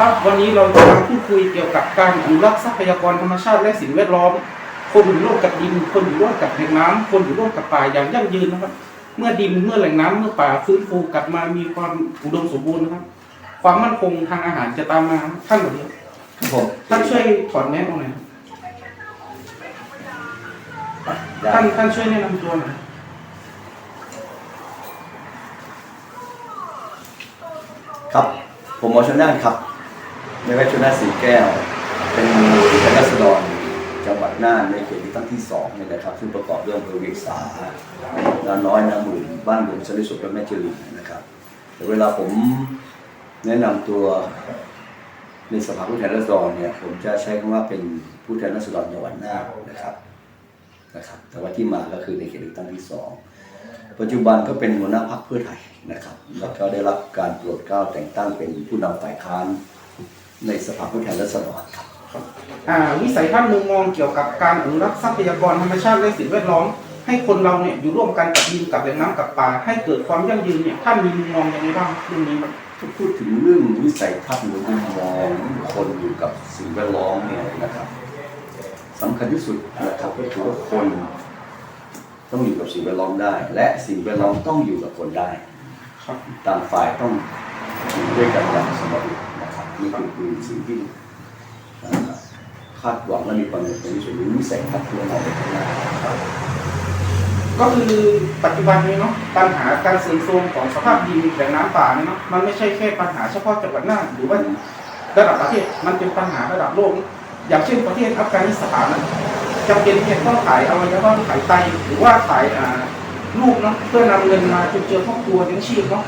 ครับวันนี้เราจะมาพูดคุยเกี่ยวกับการอนุรักษ์ทรัพยากรธรรมชาติและสิ่งแวดล้อม คนอยู่ร่วมกับดิน คนอยู่ร่วมกับแหล่งน้ำคนอยู่ร่วมกับป่าอย่างยั่งยืนนะครับ เมื่อดินเมื่อแหล่งน้ำเมื่อป่าฟื้นฟูกลับมามีความอุดมสมบูรณ์นะครับ ความมั่นคงทางอาหารจะตามมาท่านหมดเลยครับผมท่านช่วยถอนแนะนำหน่อยครับได้ท่านท่านช่วยแนะนำตัวหน่อยครับ ผมหมอชนน่านครับ ในแวชชนาสีแก้ว เป็นผู้แทนราษฎรจังหวัดน่านในเขตที่ตั้งที่สองนี่ยนะครับซึ่งประกอบด้วยอำเภอเวียงสานาน้อยนาหมื่นบ้านหลวงสริสุขและแม่จริญนะครับแต่เวลาผมแนะนำตัวในสภาผู้แทนราษฎรเนี่ยผมจะใช้คำว่าเป็นผู้แทนราษฎรจังหวัดน่านนะครับนะครับ แต่ว่าที่มาก็คือในเขตเลือกตั้งที่สองปัจจุบันก็เป็นหัวหน้าพรรคเพื่อไทยนะครับแล้วก็ได้รับการโปรดเกล้าแต่งตั้งเป็นผู้นำฝ่ายค้าน ในสภาผู้แทนราษฎรครับอ่าวิสัยทัศน์มุมมองเกี่ยวกับการอนุรักษ์ทรัพยากรธรรมชาติและสิ่งแวดล้อม ให้คนเราเนี่ยอยู่ร่วมกันกับดินกับแหล่งน้ำกับป่าให้เกิดความยั่งยืนเนี่ยท่านมีมุมมองยังไงบ้างเรื่องนี้ครับถ้าพูดถึงเรื่องวิสัยทัศน์หรือมุมมองคนอยู่กับสิ่งแวดล้อมเนี่ยนะครับสำคัญที่สุดนะครับก็คือว่าคนต้องอยู่กับสิ่งแวดล้อมได้ และสิ่งแวดล้อมต้องอยู่กับคนได้ครับต่างฝ่ายต้องอยู่ด้วยกันอย่างสมดุลนะครับ นี่คือคือสิ่งที่เอ่อคาดหวังและมีความเป็นไปที่สุดหรือวิสัยทัศน์ที่เรามองไปข้างหน้าครับก็คือปัจจุบันนี้เนาะปัญหาการเสื่อมโทรมของสภาพดินแหล่งน้ำป่าเนี่ยเนาะมันไม่ใช่แค่ปัญหาเฉพาะจังหวัดน่านหรือว่าระดับประเทศมันเป็นปัญหาระดับโลก อย่างเช่นประเทศอัฟกานิสถานนะจำเป็นที่จะต้องขายอวัยวะขายไตหรือว่าขายอ่า ลูกเนาะเพื่อนำเงินมาจุนเจือครอบครัวเลี้ยงชีพเนาะ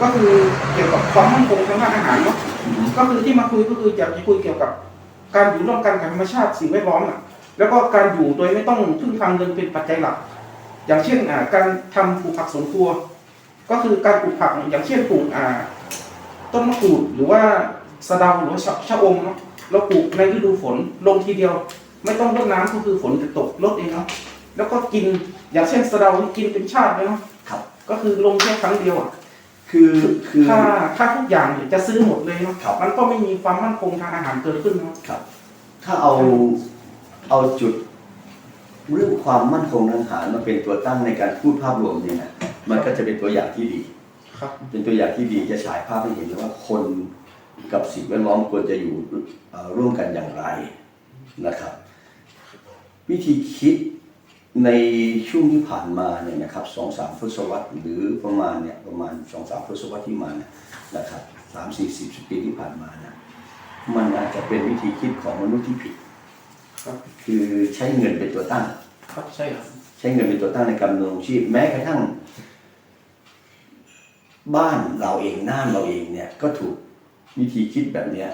ก็คือเกี่ยวกับความมั่นคงทางด้านอาหารเนาะก็คือที่มาคุยก็คืออยากจะคุยเกี่ยวกับ การอยู่ร่วมกันกับธรรมชาติสิ่งแวดล้อมอะแล้วก็การอยู่โดยไม่ต้องพึ่งพาเงินเป็นปัจจัยหลัก อย่างเช่นอ่าการทำปลูกผักสวนครัว ก็คือการปลูกผักอย่างเช่นปลูกอ่าต้นมะกรูดหรือว่าสะเดาหรือว่าชะชะอมเนาะเราปลูกในฤดูฝนลงทีเดียว ไม่ต้องรดน้ำก็คือฝนจะตกลดเองเนาะ แล้วก็กินอย่างเช่นสะเดานี่กินเป็นชาติเลยเนาะครับ ก็คือลงแค่ครั้งเดียวอะคือคือถ้าถ้าทุกอย่างเนี่ยจะซื้อหมดเลยเนาะครับมันก็ไม่มีความมั่นคงทางอาหารเกิดขึ้นเนาะครับ ถ้าเอาเอาจุดเรื่องความมั่นคงทางอาหารมาเป็นตัวตั้งในการพูดภาพรวมเนี่ยนะมันก็จะเป็นตัวอย่างที่ดีครับ เป็นตัวอย่างที่ดีจะฉายภาพให้เห็นว่าคนกับสิ่งแวดล้อมควรจะอยู่เอ่อร่วมกันอย่างไรนะครับ วิธีคิด ในช่วงที่ผ่านมาเนี่ยนะครับสองสามทศวรรษหรือประมาณเนี่ยประมาณสองสามทศวรรษที่มาเนี่ยนะครับสามสี่สิบปีที่ผ่านมาเนี่ยมันอาจจะเป็นวิธีคิดของมนุษย์ที่ผิดครับคือใช้เงินเป็นตัวตั้ง ครับใช่ครับ ใช้เงินเป็นตัวตั้งในการดำรงชีพแม้กระทั่ง บ้านเราเองน่านเราเองเนี่ยก็ถูกวิธีคิดแบบเนี้ย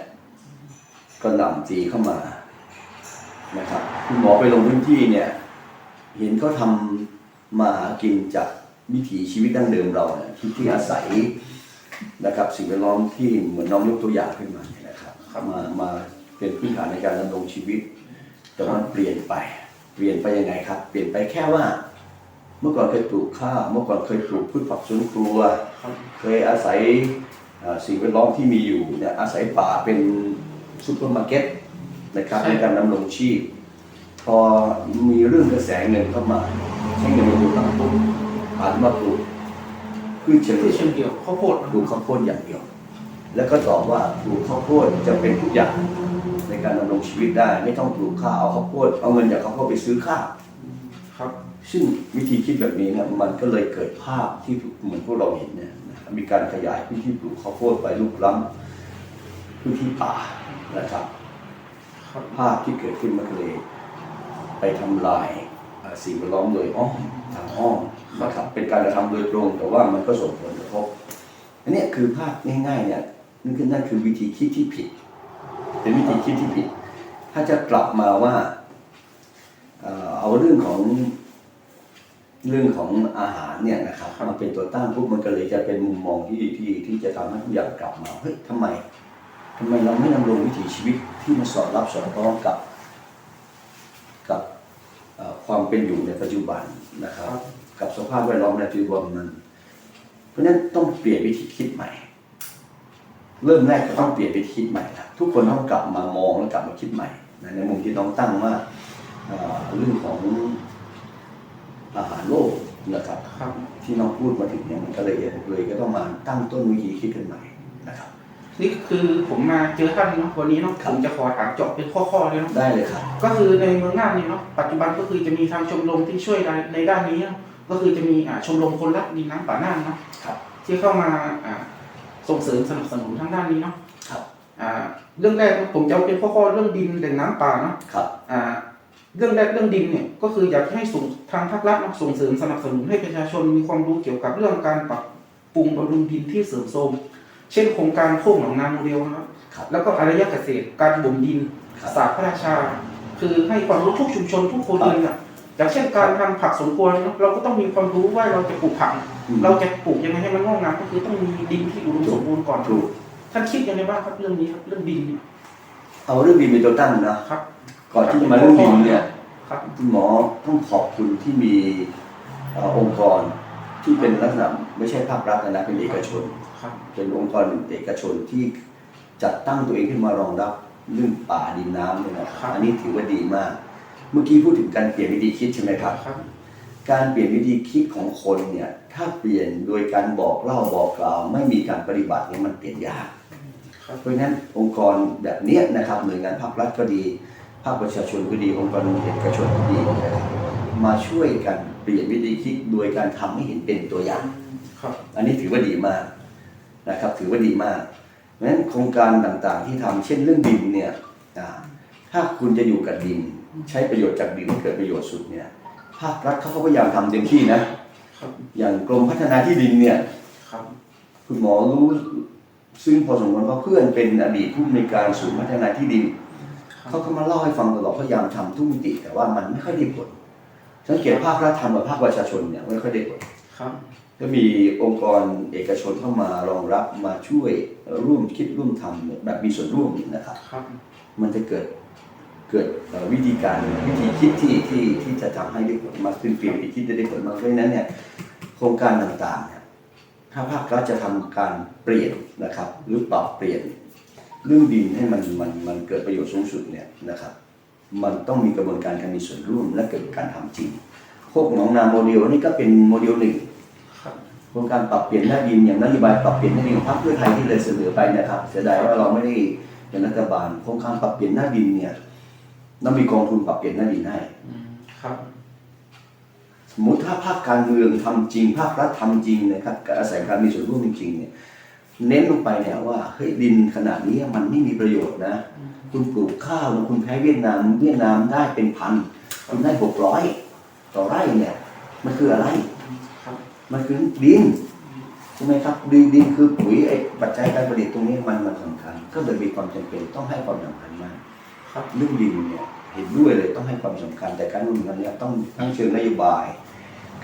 ก็นำตีเข้ามานะครับคุณหมอไปลงพื้นที่เนี่ย เห็นเขาทำมาหากินจากวิถีชีวิตดั้งเดิมเราเนี่ยที่ที่อาศัยนะครับ สิ่งแวดล้อมที่เหมือนน้องยกตัวอย่างขึ้นมาเนี่ยนะครับมามาเป็นพื้นฐานในการดำรงชีวิต แต่มันเปลี่ยนไป เปลี่ยนไปยังไงครับ เปลี่ยนไปแค่ว่า เมื่อก่อนเคยปลูกข้าวเมื่อก่อนเคยปลูกพืชผักสวนครัวครับเคยอาศัยเอ่อสิ่งแวดล้อมที่มีอยู่เนี่ยอาศัยป่าเป็นซูเปอร์มาร์เก็ตนะครับในการดำรงชีพ พอมีเรื่องกระแสเงินเข้ามาใช้เงินเป็นตัวตั้งปุ๊บหันมาปลูกพืชเชิงที่เชิงเดียวข้าวโพดนะปลูกข้าวโพดอย่างเดียว แล้วก็ตอบว่าปลูกข้าวโพดจะเป็นทุกอย่างในการดำรงชีวิตได้ ไม่ต้องปลูกข้าวเอาข้าวโพดเอาเงินจากข้าวโพดไปซื้อข้าวครับ ซึ่งวิธีคิดแบบนี้เนี่ยมันก็เลยเกิดภาพที่เหมือนพวกเราเห็นเนี่ยนะครับมีการขยายพื้นที่ปลูกข้าวโพดไปลุกล้ำพื้นที่ป่านะครับครับภาพที่เกิดขึ้นมันก็เลย ไปทำลายสิ่งแวดล้อมโดยอ้อมทางอ้อมนะครับเป็นการกระทำโดยตรง แต่ว่ามันก็ส่งผลกระทบอันนี้คือภาพง่ายๆเนี่ยนั่นคือนั่นคือวิธีคิดที่ผิด เป็นวิธีคิดที่ผิด ถ้าจะกลับมาว่าเอาเรื่องของเรื่องของอาหารเนี่ยนะครับมาเป็นตัวตั้งปุ๊บมันก็เลยจะเป็นมุมมองที่ที่ที่จะทำให้ทุกอย่างกลับมาเฮ้ยทำไมทำไมเราไม่ดำรงวิถีชีวิตที่มันสอดรับสอดคล้องกับเอ่อความ เป็นอยู่ในปัจจุบันนะครับ กับสภาพแวดล้อมในปัจจุบันมันเพราะฉะนั้นต้องเปลี่ยนวิธีคิดใหม่ เริ่มแรกก็ต้องเปลี่ยนไปคิดใหม่ละทุกคนต้องกลับมามองแล้วกลับมาคิดใหม่นะในมุมที่น้องตั้งว่าเอ่อเรื่องของอาหารโลกนะครับครับที่น้องพูดมาถึงเนี่ยมันก็เลยเลยก็ต้องมาตั้งต้นวิธีคิดกันใหม่ นะครับนี่คือผมมาเจอท่านเนาะวันนี้เนาะครับผมจะขอถามเจาะเป็นข้อๆเลยเนาะได้เลยครับ ก็คือในเมืองน่านนี่เนาะปัจจุบันก็คือจะมีทางชมรมที่ช่วยในในด้านนี้เนาะก็คือจะมีอ่าชมรมคนรักดินน้ำป่าน่านเนาะครับที่เข้ามาอ่าส่งเสริมสนับสนุนทางด้านนี้เนาะครับอ่าเรื่องแรกผมจะเอาเป็นข้อๆเรื่องดินแหล่งน้ำป่าเนาะครับอ่าเรื่องแรกเรื่องดินเนี่ยก็คืออยากให้ส่งทางภาครัฐเนาะส่งเสริมสนับสนุนให้ประชาชนมีความรู้เกี่ยวกับเรื่องการปรับปรุงบำรุงดินที่เสื่อมโทรม เช่นโครงการโคกหนองนาโมเดลนะครับ ครับแล้วก็อารยเกษตร การบ่มดินครับศาสตร์พระราชา คือให้ความรู้ทุกชุมชนทุกคนเลยอะอย่างเช่นการทำผักสวนครัวเนาะเราก็ต้องมีความรู้ว่าเราจะปลูกผัก อืม เราจะปลูกยังไงให้มันงอกงามก็คือต้องมีดินที่อุดมสมบูรณ์ก่อนถูกท่านคิดยังไงบ้างครับเรื่องนี้ครับเรื่องดินเนี่ยเอาเรื่องดินเป็นตัวตั้งนะ ครับก่อนที่จะมาเรื่องดินเนี่ย ครับ คุณหมอต้องขอบคุณที่มีเอ่อองค์กรที่เป็นลักษณะไม่ใช่ภาครัฐนะเป็นเอกชน ครับเป็นองค์กรเอกชนที่จัดตั้งตัวเองขึ้นมารองรับเรื่องป่าดินน้ำเนี่ยนะครับอันนี้ถือว่าดีมาก เมื่อกี้พูดถึงการเปลี่ยนวิธีคิดใช่ไหมครับ ครับ การเปลี่ยนวิธีคิดของคนเนี่ยถ้าเปลี่ยนโดยการบอกเล่าบอกกล่าว ไม่มีการปฏิบัติเนี่ยมันเปลี่ยนยากครับ เพราะฉะนั้นองค์กรแบบเนี้ยนะครับหน่วยงานภาครัฐก็ดี ภาคประชาชนก็ดีองค์กรเอกชนก็ดีนะครับมาช่วยกันเปลี่ยนวิธีคิดโดยการทำให้เห็นเป็นตัวอย่าง ครับ อันนี้ถือว่าดีมาก นะครับถือว่าดีมากเพราะฉะนั้นโครงการต่างๆที่ทำเช่นเรื่องดินเนี่ยอ่าถ้าคุณจะอยู่กับดิน ใช้ประโยชน์จากดินให้เกิดประโยชน์สุดเนี่ยภาครัฐเขาก็พยายามทำเต็มที่นะครับอย่างกรมพัฒนาที่ดินเนี่ยครับคุณหมอรู้ซึ่งพอสมควรเพราะเพื่อนเป็นอดีตผู้อำนวยการศูนย์พัฒนาที่ดินเขาก็มาเล่าให้ฟังตลอดพยายามทำทุกมิติแต่ว่ามันไม่ค่อยได้ผลสังเกตภาครัฐทำกับภาคประชาชนเนี่ยไม่ค่อยได้ผลครับ ก็มีองค์กรเอกชนเข้ามารองรับมาช่วยร่วมคิดร่วมทำเนี่ยแบบมีส่วนร่วมนะครับครับมันจะเกิดเกิดเอ่อวิธีการวิธีคิดที่ที่ที่จะทำให้ได้ผลมากขึ้นเปลี่ยนวิธีคิดจะได้ผลมากเพราะฉะนั้นเนี่ยโครงการต่างๆเนี่ยถ้าภาครัฐจะทำการเปลี่ยนนะครับ หรือปรับเปลี่ยนเรื่องดินให้มันมันมันเกิดประโยชน์สูงสุดเนี่ยนะครับ มันต้องมีกระบวนการการมีส่วนร่วมและเกิดการทำจริงพวกหนองนาโมเดลนี่ก็เป็นโมเดลหนึ่งครับ โครงการปรับเปลี่ยนหน้าดินอย่างนโยบายปรับเปลี่ยนหน้าดินของพรรคเพื่อไทยที่เลยเสนอไปนะครับ เสียดายว่าเราไม่ได้เป็นรัฐบาลโครงการปรับเปลี่ยนหน้าดินเนี่ยต้องมีกองทุนปรับเปลี่ยนหน้าดินให้อืมครับสมมติถ้าภาคการเมืองทำจริง ภาครัฐทำจริงนะครับการอาศัยการมีส่วนร่วมจริงๆเนี่ยเน้นลงไปเนี่ยว่าเฮ้ยดินขนาดนี้มันไม่มีประโยชน์นะ คุณปลูกข้าวนะคุณแพ้เวียดนาม เวียดนามได้เป็นพันคุณได้หกร้อยต่อไร่เนี่ย มันคืออะไรครับ มันคือดินใช่ไหมครับดินดินคือปุ๋ยไอ้ปัจจัยการผลิตตรงนี้มันมันสำคัญ ก็เลยมีความจำเป็นต้องให้ความสำคัญมากครับเรื่องดินเนี่ยเห็นด้วยเลยต้องให้ความสำคัญ แต่การรุ่นนั้นเนี่ยต้องทั้งเชิงนโยบาย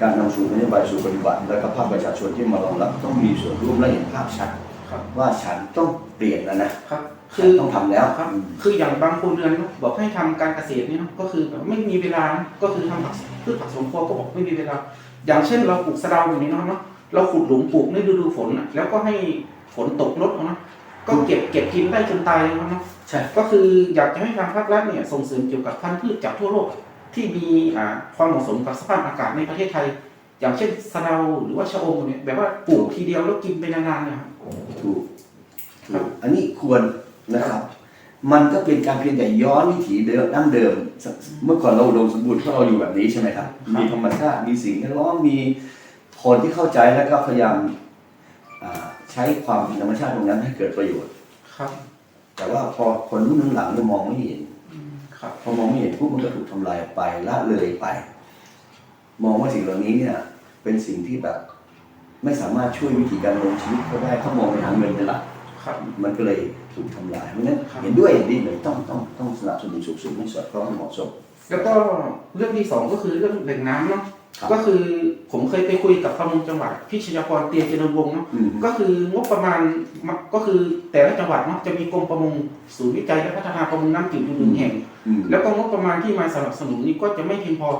การนำสู่นโยบายสู่ปฏิบัติแล้วก็ภาคประชาชนที่มารองรับต้องมีส่วนร่วมและเห็นภาพชัดครับว่าฉันต้องเปลี่ยนแล้วนะครับคืฉันอต้องทำแล้วครับอืมคืออย่างบางครัวเรือนเนอะบอกให้ทำการเกษตรเนี่ยเนอะก็คือแบบไม่มีเวลานะก็คือทำผักพืชผักสวนครัวก็บอกไม่มีเวลา อย่างเช่นเราปลูกสะเดาอยู่นี่เนาะเนาะเราขุดหลุมปลูกในฤดูฝนน่ะแล้วก็ให้ฝนตกลดเอานะก็เก็บเก็บกินได้จนตายเลยเนาะใช่ก็คืออยากจะให้ทางภาครัฐเนี่ยส่งเสริมเกี่ยวกับพันธุ์พืชจากทั่วโลกที่มีอ่าความเหมาะสมกับสภาพอากาศในประเทศไทย อย่างเช่นสะเดาหรือว่าชะอมเนี่ยแบบว่าปลูกทีเดียวแล้วกินไปนานๆเนี่ยครับถูกครัถูบกอันนี้ควรนะครับ มันก็เป็นการเพียงแต่ย้อนวิถีเดิมดั้งเดิม เมื่อก่อนเราอุดมสมบูรณ์เพราะเราอยู่แบบนี้ใช่ไหมครับ มีธรรมชาติมีสิ่งแวดล้อมมีคนที่เข้าใจแล้วก็พยายามอ่าใช้ความเป็นธรรมชาติตรงนั้นให้เกิดประโยชน์ครับ แต่ว่าพอคนรุ่นหลังๆเนี่ยมองไม่เห็นอืมครับพอมองไม่เห็นปุ๊บมันก็ถูกทำลายไปละเลยไป มองว่าสิ่งเหล่านี้เนี่ย เป็นสิ่งที่แบบไม่สามารถช่วยวิธีการดำรงชีวิตเขาได้เขามองไปหาเงินเป็นหลักครับมันก็เลย ถูกทำลายเพราะฉะนั้นครับเห็นด้วยดีเลยต้องต้องต้องสนับสนุนสูงสุดให้สอดคล้องเหมาะสม แล้วก็เรื่องที่สองก็คือเรื่องแหล่งน้ำเนาะครับ ก็คือผมเคยไปคุยกับประมงจังหวัดพิชยากรเตียนเจริญวงศ์เนาะ อืม ก็คืองบประมาณมะก็คือแต่ละจังหวัดเนาะจะมีกรมประมงศูนย์วิจัยและพัฒนาประมงน้ำจืดอยู่หนึ่งแห่ง อืม แล้วก็งบประมาณที่มาสนับสนุนนี่ก็จะไม่เพียงพอ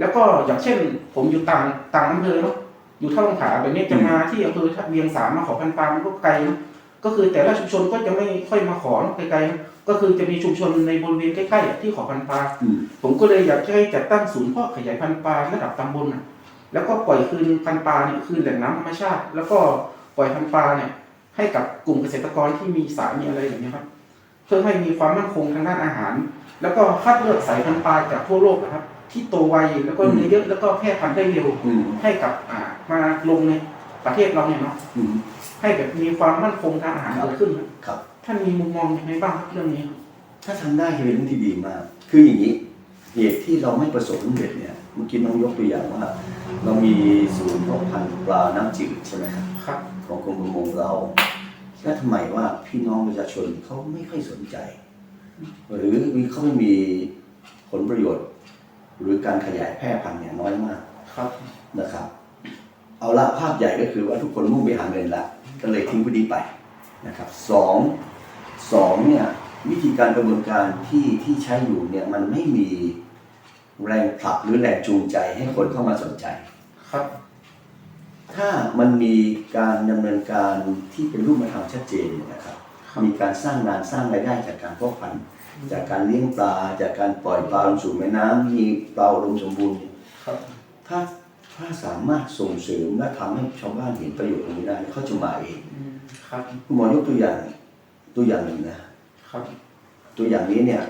แล้วก็อย่างเช่น ผมอยู่ต่างต่างอำเภอเนาะอยู่ท่าลงขาแบบนี้จะมาที่อำเภอเวียงสามมาขอพันปลามันก็ไกลเนาะ ก็คือแต่ละชุมชนก็จะไม่ค่อยมาขอไกลๆนะก็คือจะมีชุมชนในบริเวณใกล้ๆที่ขอพันธุ์ปลาอืมผมก็เลยอยากจะให้จัดตั้งศูนย์เพาะขยายพันธุ์ปลาระดับตำบลน่ะแล้วก็ปล่อยคืนพันธุ์ปลาเนี่ยคืนแหล่งน้ำธรรมชาติ แล้วก็ปล่อยพันธุ์ปลาเนี่ยให้กับกลุ่มเกษตรกรที่มีสายมีอะไรอย่างเงี้ยครับ เพื่อให้มีความมั่นคงทางด้านอาหาร แล้วก็คัดเลือกสายพันธุ์ปลาจากทั่วโลกนะครับ ที่โตไวแล้วก็เนื้อเยอะแล้วก็แพร่พันธุ์ได้เร็วอืมให้กับอ่ามาลงในประเทศเราเนี่ยเนาะอืม ให้แบบมีความมั่นคงทางอาหารครับเกิดขึ้นครับครับ ท่านมีมุมมองยังไงบ้างครับเรื่องนี้ครับถ้าทำได้จะเป็นเรื่องที่ดีมาก คืออย่างนี้ เหตุที่เราไม่ประสบความสำเร็จเนี่ย เมื่อกี้น้องยกตัวอย่างว่า เรามีศูนย์เพาะพันธุ์ปลาน้ำจืดใช่ไหมครับครับ ของกรมประมงเรา แล้วทำไมว่าพี่น้องประชาชนเขาไม่ค่อยสนใจ หรือเขาไม่มีผลประโยชน์ หรือการขยายแพร่พันธุ์เนี่ยน้อยมาก ครับ นะครับ เอาละภาพใหญ่ก็คือว่าทุกคนมุ่งไปหาเงินละ ก็เลยทิ้งพวกนี้ไปนะครับสองสองเนี่ยวิธีการกระบวนการที่ที่ใช้อยู่เนี่ยมันไม่มีแรงผลักหรือแรงจูงใจให้คนเข้ามาสนใจครับ ถ้ามันมีการดำเนินการที่เป็นรูปธรรมชัดเจนเนี่ยนะครับครับ มีการสร้างงานสร้างรายได้จากการเพาะพันธุ์จากการเลี้ยงปลาจากการปล่อยปลาลงสู่แม่น้ำมีปลาอุดมสมบูรณ์เนี่ยครับถ้า ถ้าสามารถส่งเสริมและทำให้ชาวบ้านเห็นประโยชน์ตรงนี้ได้เขาจะมาเองอืมครับคุณหมอยกตัวอย่างตัวอย่างหนึ่งนะครับ ตัวอย่างนี้เนี่ย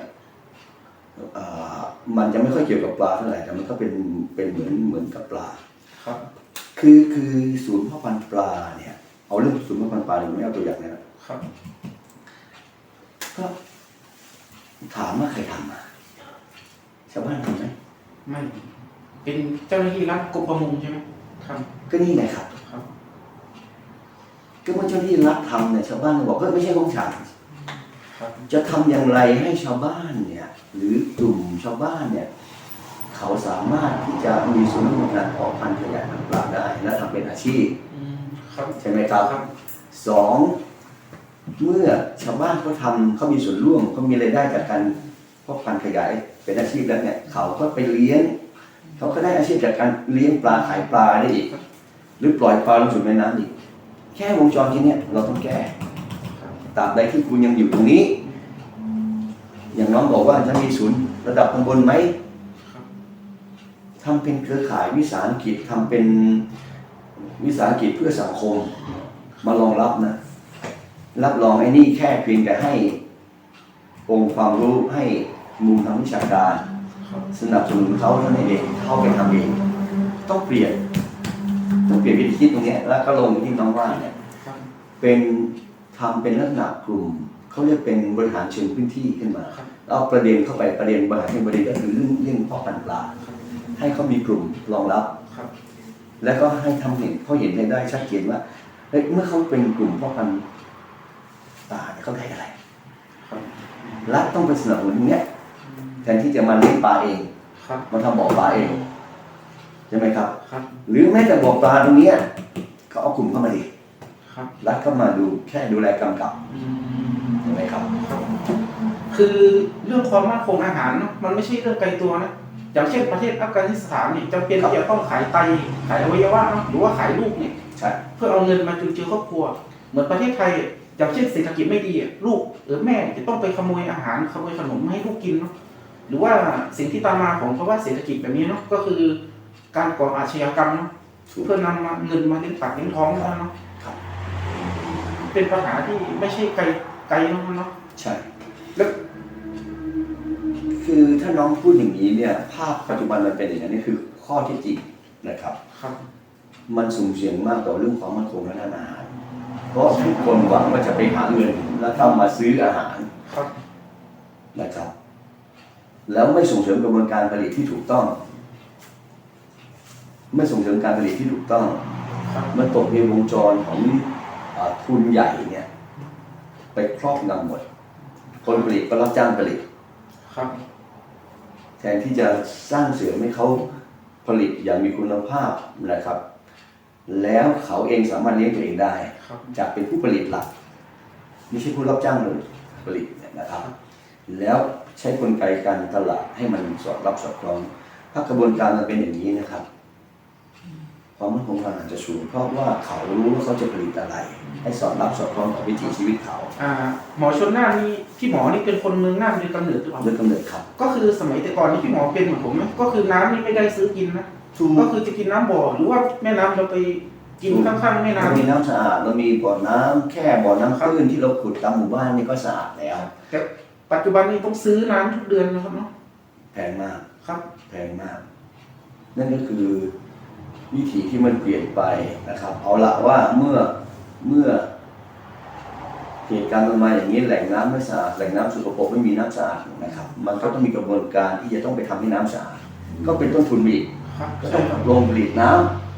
เอ่อมันจะไม่ค่อยเกี่ยวกับปลาเท่าไหร่แต่มันก็เป็นเป็นเหมือนเหมือนกับปลาครับ คือคือศูนย์พ่อพันธุ์ปลาเนี่ย เอาเรื่องศูนย์พ่อพันธุ์ปลาเลยไม่เอาตัวอย่างนะครับครับก็ถามว่าใครทำมาชาวบ้านทำไหมไม่ เป็นเจ้าหน้าที่รัฐกรมประมงใช่ไหมครับ ก็นี่ไงครับครับ ก็เมื่อเจ้าหน้าที่รัฐทำเนี่ยชาวบ้านก็บอกก็ไม่ใช่ของฉันครับ จะทำอย่างไรให้ชาวบ้านเนี่ย หรือกลุ่มชาวบ้านเนี่ย เขาสามารถที่จะมีส่วนร่วมในการเพาะพันธุ์ขยายพันธุ์ปลาได้และทำเป็นอาชีพ อืมครับใช่ไหมครับ ครับ สองเมื่อชาวบ้านเขาทำเขามีส่วนร่วมเขามีรายได้จากการเพาะพันธุ์ขยายเป็นอาชีพแล้วเนี่ย เขาก็ไปเลี้ยง เขาก็ได้อาชีพจากการเลี้ยงปลาขายปลาได้อีก หรือปล่อยปลาลงสู่แม่น้ำอีก แค่วงจรที่เนี้ยเราต้องแก้ตราบใดที่คุณยังอยู่ตรงนี้ อย่างน้องบอกว่าจะมีศูนย์ระดับตำบลไหมทำเป็นเครือข่ายวิสาหกิจทำเป็นวิสาหกิจเพื่อสังคม มารองรับนะ รับรองไอ้นี่แค่เพียงแต่ให้องค์ความรู้ให้มุมทางวิชาการ สนับสนุนเขาเท่านั้นเองเข้าไปทำเอง ต้องเปลี่ยนต้องเปลี่ยนวิธีคิดตรงนี้แล้วก็ลงที่น้องว่าเนี่ยเป็นทำเป็นลักษณะกลุ่มเขาเรียกเป็นบริหารเชิงพื้นที่ขึ้นมาแล้วเอาประเด็นเข้าไปประเด็นบริหารเชิงประเด็นก็คือเรื่องเรื่องพ่อพันธุ์ปลาให้เขามีกลุ่มรองรับแล้วก็ให้ทำเห็นเขาเห็นได้ชัดเจนว่าเมื่อเขาเป็นกลุ่มพ่อพันธุ์ปลาเขาได้อะไรรัฐต้องไปสนับสนุนตรงเนี้ย แทนที่จะมาเลี้ยงปลาเองครับมาทำบ่อปลาเองใช่ไหมครับ ครับ หรือแม้แต่บ่อปลาตรงเนี้ยเขาเอากลุ่มเข้ามาดิครับรัฐเข้ามาดูแค่ดูแลกำกับอืมใช่ไหมครับครับ คือเรื่องความมั่นคงอาหารเนอะมันไม่ใช่เรื่องไกลตัวนะอย่างเช่นประเทศอัฟกานิสถานเนี่ยจำเป็นครับที่จะต้องขายไตขายอวัยวะเนอะหรือว่าขายลูกเนี่ยใช่เพื่อเอาเงินมาจุนเจือครอบครัว เหมือนประเทศไทยอะอย่างเช่นเศรษฐกิจไม่ดีอะลูกหรือแม่จะต้องไปขโมยอาหารขโมยขนมมาให้ลูกกินเนาะ หรือว่าสิ่งที่ตามมาของภาวะเศรษฐกิจแบบนี้เนาะก็คือการก่ออาชญากรรมเนาะถูกเพื่อนำมาเงินมาเลี้ยงปากเลี้ยงท้องเท่านั้นเนาะครับเป็นปัญหาที่ไม่ใช่ไกลไกลเนาะเนาะใช่แล้วคือถ้าน้องพูดอย่างนี้เนี่ย ภาพปัจจุบันมันเป็นอย่างนี้นนี่คือข้อที่จริงนะครับครับ มันสุ่มเสี่ยงมากต่อเรื่องความมั่นคงทางด้านอาหารเพราะทุกคนหวังว่าจะไปหาเงินแล้วเข้ามาซื้ออาหารครับนะครับ แล้วไม่ส่งเสริมกระบวนการผลิตที่ถูกต้อง ไม่ส่งเสริมการผลิตที่ถูกต้องครับมันตกในวงจรของอาทุนใหญ่เนี่ยไปครอบงำหมด คนผลิตก็รับจ้างผลิตครับ แทนที่จะสร้างเสริมให้เขาผลิตอย่างมีคุณภาพนะครับ แล้วเขาเองสามารถเลี้ยงตัวเองได้ครับจากเป็นผู้ผลิตหลัก ไม่ใช่ผู้รับจ้างเลยผลิตเนี่ยนะครับ แล้ว ใช้กลไกการตลาดให้มันสอดรับสอดคล้อง ถ้ากระบวนการมันเป็นอย่างนี้นะครับ ความมั่นคงทางอาหารจะสูง เพราะว่าเขารู้ว่าเขาจะผลิตอะไร ให้สอดรับสอดคล้องกับวิถีชีวิตเขาอ่าหมอชนน่านนี่พี่หมอนี่เป็นคนเมืองน่านโดยกำเนิดหรือเปล่าโดยกำเนิดครับ ก็คือสมัยแต่ก่อนนี่พี่หมอเป็นเหมือนผมไหมก็คือน้ำนี่ไม่ได้ซื้อกินนะถูกก็คือจะกินน้ำบ่อหรือว่าแม่น้ำเราไปกินข้างๆแม่เราน้ำมีน้ำสะอาดเรามีบ่อน้ำแค่บ่อน้ำตื้นที่เราขุดตามหมู่บ้านนี่ก็สะอาดแล้วแต่ ปัจจุบันนี้ต้องซื้อน้ำทุกเดือนนะครับเนาะแพงมากครับ แพงมาก นั่นก็คือวิถีที่มันเปลี่ยนไปนะครับ เอาละว่าเมื่อเมื่อเหตุการณ์มันมาอย่างนี้แหล่งน้ำไม่สะอาดแหล่งน้ำสกปรกไม่มีน้ำสะอาดนะครับ มันก็ต้องมีกระบวนการที่จะต้องไปทำให้น้ำสะอาดก็เป็นต้นทุนอีกครับก็ใช่ต้องครับลงผลิตน้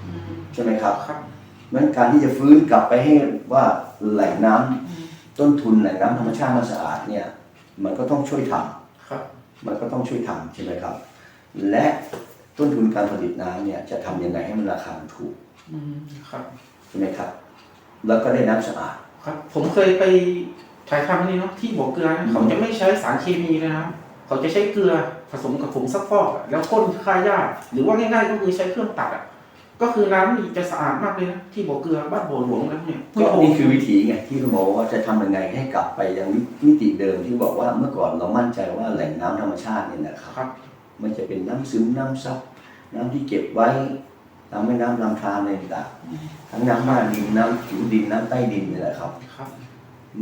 ำใช่ไหมครับครับนั้นการที่จะฟื้นกลับไปให้ว่าแหล่งน้ำต้นทุนแหล่งน้ำธรรมชาติมันสะอาดเนี่ย มันก็ต้องช่วยทำครับมันก็ต้องช่วยทำใช่ไหมครับ และต้นทุนการผลิตน้ำเนี่ยจะทำยังไงให้มันราคามันถูกอืมครับใช่ไหมครับ แล้วก็ได้น้ำสะอาดครับ ผมเคยไปถ่ายทำนี่เนาะที่บ่อเกลือนะเขาจะไม่ใช้สารเคมีเลยนะครับเขาจะใช้เกลือผสมกับผงซักฟอกอะแล้วพ่นฆ่าหญ้าหรือว่าง่ายๆก็คือใช้เครื่องตัดอะ ก็คือน้ำนี่จะสะอาดมากเลยนะที่บ่อเกลือบ้านบ่อหลวงนะเนี่ยก็นี่คือวิธีไงที่คุณหมอว่าจะทำยังไงให้กลับไปยังมิติเดิมที่บอกว่าเมื่อก่อนเรามั่นใจว่าแหล่งน้ำธรรมชาติเนี่ยนะครับครับมันจะเป็นน้ำซึมน้ำซับน้ำที่เก็บไว้ตามแม่น้ำลำธารอะไรต่างๆทั้งน้ำหน้าดินน้ำผิวดินน้ำใต้ดินนี่แหละครับครับ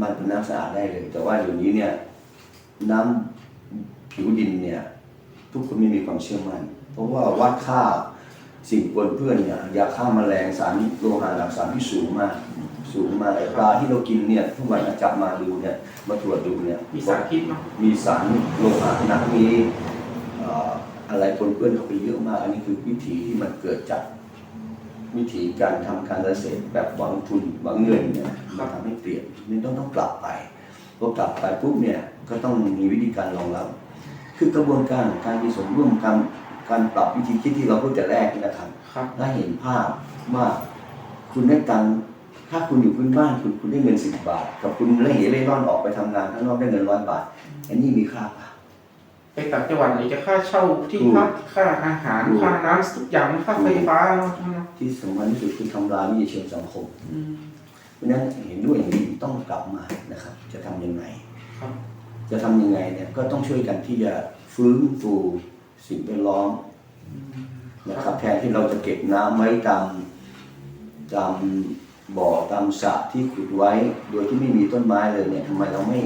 มันเป็นน้ำสะอาดได้เลย แต่ว่าเดี๋ยวนี้เนี่ย น้ำผิวดินเนี่ย ทุกคนไม่มีความเชื่อมั่นเพราะว่าวัดค่า สิ่งปนเปื้อนเนี่ยยาฆ่าแมลงสารโลหะหลักสารที่สูงมากสูงมากไอ้ปลาที่เรากินเนี่ยทุกวันนะจับมาดูเนี่ยมาตรวจดูเนี่ยมีสารพิษเนาะมีสารโลหะหนักมีเอ่ออะไรปนเปื้อนเข้าไปเยอะมาก อันนี้คือวิธีที่มันเกิดจากวิธีการทำการเกษตรแบบหวังทุนหวังเงินเนี่ยมันทำให้เปลี่ยนนี่ต้องต้องกลับไปพอกลับไปปุ๊บเนี่ยก็ต้องมีวิธีการรองรับ คือกระบวนการของการมีส่วนร่วมการ การปรับวิธีคิดที่เราพูดแต่แรกนี่นะครับครับได้เห็นภาพว่าคุณได้ตังค์ถ้าคุณอยู่พื้นบ้านคุณคุณได้เงินสิบบาท กับคุณเล่เหเล่ร่อนออกไปทำงานข้างนอกได้เงินร้อยบาท อันนี้มีค่าเปล่าไปต่างจังหวัดไหนจะค่าเช่าที่ถูกพักค่าอาหารถูกค่าน้ำทุกอย่างค่าไฟฟ้าเนาะเนาะที่สำคัญที่สุดคือทำลายวิถีเชิงสังคมอืมเพราะฉะนั้นเห็นด้วยอย่างนี้ต้องกลับมานะครับ จะทำยังไงครับจะทำยังไงเนี่ยก็ต้องช่วยกันที่จะฟื้นฟู สิ่งแวดล้อมนะครับแทนที่เราจะเก็บน้ำไว้ตามตามบ่อตามสระที่ขุดไว้ โดยที่ไม่มีต้นไม้เลยเนี่ยทำไมเราไม่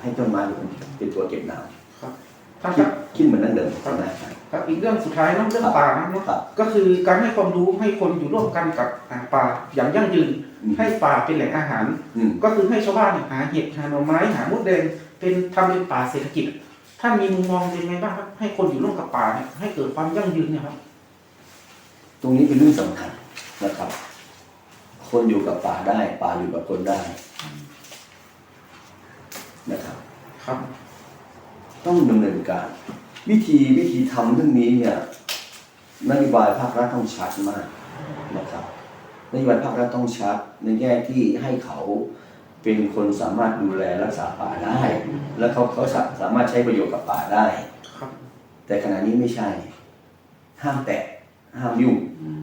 ให้ต้นไม้เป็นเป็นตัวเก็บน้ครับท่านำคคิดรับคิดเหมือนนั่นเดิมครับนะครับครับอีกเรื่องสุดท้ายเนาะเรื่องป่านะเนาะครับก็คือการให้ความรู้ให้คนอยู่ร่วมกันกับอ่าป่าอย่างยั่งยืนอืมให้ป่าเป็นแหล่งอาหารอืมก็คือให้ชาวบ้านเนี่ยหาเห็ดหาหน่อไม้หามดแดงเป็นทำเป็นป่าเศรษฐกิจ ท่านมีมุมมองเป็นไงบ้างครับ ให้คนอยู่ร่วมกับป่าเนี่ยให้เกิดความยั่งยืนเนี่ยครับ ตรงนี้เป็นเรื่องสำคัญนะครับ คนอยู่กับป่าได้ ป่าอยู่กับคนได้นะครับ ครับ ต้องดำเนินการ วิธีวิธีทำเรื่องนี้เนี่ยนโยบายภาครัฐต้องชัดมากนะครับนโยบายภาครัฐต้องชัดในแง่ที่ให้เขา เป็นคนสามารถดูแลรักษาป่าได้ และเขาเขาสาสามารถใช้ประโยชน์กับป่าได้ครับแต่ขณะนี้ไม่ใช่ ห้ามแตะห้ามยุ่งอืม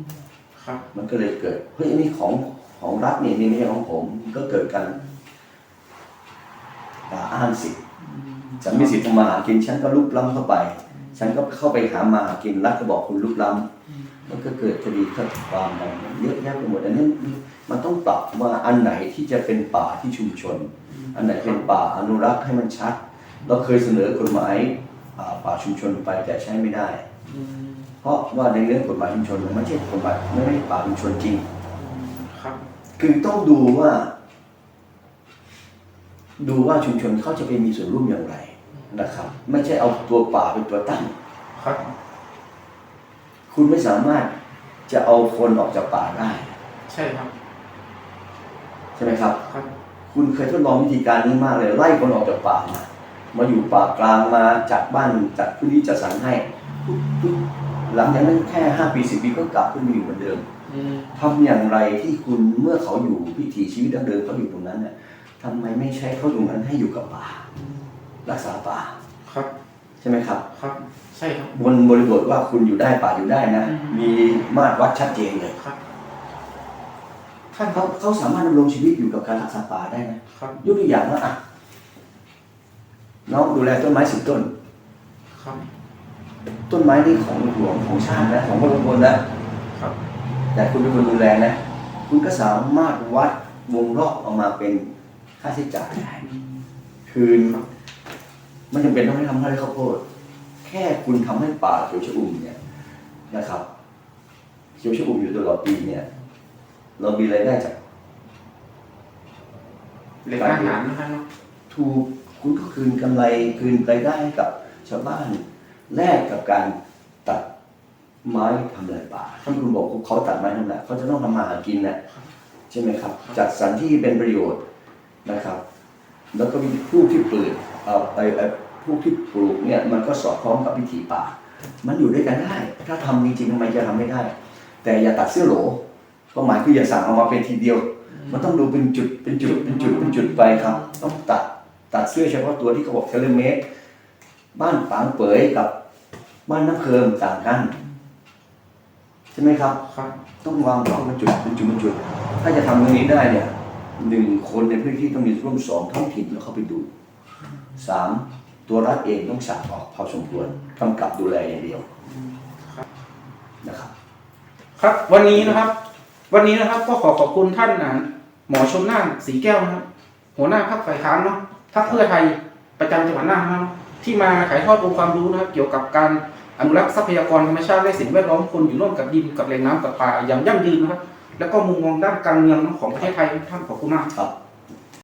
ครับมันก็เลยเกิดเฮ้ยอันนี้ของของรัฐเนี่ยนี่ไม่ใช่ของผมก็เกิดการด่าอ้างสิทธิ์ฉันมีสิทธิ์ทำมาหากินฉันก็ลุกล้ำเข้าไป ฉันก็เข้าไปหามาหากินรัฐก็บอกคุณลุกล้ำมันก็เกิดคดีฆาตกรรมอะไรเยอะแยะไปหมดอันนี้ มันต้องปรับว่าอันไหนที่จะเป็นป่าที่ชุมชน อันไหนเป็นป่าอนุรักษ์ให้มันชัด เราเคยเสนอกฎหมายอ่าป่าชุมชนไปแต่ใช้ไม่ได้อืมเพราะว่าในเรื่องกฎหมายชุมชนมันไม่ใช่กฎหมายไม่ใช่ป่าชุมชนจริงครับ คือต้องดูว่า ดูว่าชุมชนเขาจะไปมีส่วนร่วมอย่างไรนะครับ ไม่ใช่เอาตัวป่าเป็นตัวตั้งครับ คุณไม่สามารถจะเอาคนออกจากป่าได้ ใช่ครับ ใช่ไหมครับครับ คุณเคยทดลองวิธีการนี้มากเลยไล่คนออกจากป่ามามาอยู่ป่ากลางมาจัดบ้านจัดพื้นที่จัดสรรให้ปุ๊บปุ๊บหลังจากนั้นแค่ห้าปีสิบปีก็กลับขึ้นมาอยู่เหมือนเดิมอืมทำอย่างไรที่คุณเมื่อเขาอยู่วิถีชีวิตดั้งเดิมเขาอยู่ตรงนั้นเนี่ยทำไมไม่ใช้เขาตรงนั้นให้อยู่กับป่า รักษาป่าครับ ใช่ช่ไหมครับ ครับ ใช่ครับบนบริบทว่าคุณอยู่ได้ป่าอยู่ได้นะอืมมีมาตรวัดชัดเจนเลยครับ ท่านเขาเขาสามารถดำรงชีวิตอยู่กับการรักษาป่าได้นะครับ ยกตัวอย่างว่าอะน้องดูแลต้นไม้สิบต้น ครับ ต้นไม้นี่ของหลวงของชาตินะของพระองค์นะครับ แต่คุณเป็นคนดูแลนะ คุณก็สามารถวัดวงรอบออกมาเป็นค่าใช้จ่ายได้คืนไม่จำเป็นต้องให้ทำให้ข้าวโพดแค่คุณทำให้ป่าเขียวชอุ่มเนี่ยนะครับเขียวชอุ่มอยู่ตลอดปีเนี่ย เรามีรายได้จากเหล็กอาหารนะครับเนาะถูกคุณก็คืนกำไรคืนรายได้ให้กับชาวบ้านแลกกับการตัดไม้ทำลายป่าที่คุณบอกเขาตัดไม้ทำลายเขาจะต้องทำมาหากินนะใช่ไหมครับ จัดสรรที่เป็นประโยชน์นะครับ แล้วก็มีผู้ที่ปลูกเอ่อไอ้ไอ้ผู้ที่ปลูกเนี่ยมันก็สอดคล้องกับวิถีป่า มันอยู่ด้วยกันได้ ถ้าทำจริงๆทำไมจะทำไม่ได้ แต่อย่าตัดเสื้อโหลเป้าหมายคืออย่าสั่งเอามาเป็นทีเดียว มันต้องดูเป็นจุดเป็นจุดเป็นจุดเป็นจุดไปครับ ต้องตัดตัดเสื้อเฉพาะตัวที่เขาบอกเทเลเมตร บ้านปางเปยกับ บ้านน้ำเคิมต่างกันใช่ไหมครับครับ ต้องวางเป้าเป็นจุดเป็นจุดเป็นจุด ถ้าจะทำตรงนี้ได้เนี่ยหนึ่งคนในพื้นที่ต้องมีร่วมสองท้องถิ่นแล้วเข้าไปดูสามตัวรัฐเองต้องสั่งออกพอสมควรกำกับดูแลอย่างเดียวครับนะครับ ครับวันนี้นะครับ วันนี้นะครับก็ขอขอบคุณท่านนะหมอชนน่านสีแก้วนะครับ หัวหน้าพรรคฝ่ายค้านเนาะพรรคเพื่อไทยประจำจังหวัดน่านนะครับที่มาถ่ายทอดองค์ความรู้นะครับ เกี่ยวกับการอนุรักษ์ทรัพยากรธรรมชาติและสิ่งแวดล้อมคนอยู่ร่วมกับดินกับแหล่งน้ำกับป่าอย่างยั่งยืนนะครับ แล้วก็มุมมองด้านการเมืองของประเทศไทยท่านขอบคุณมากครับ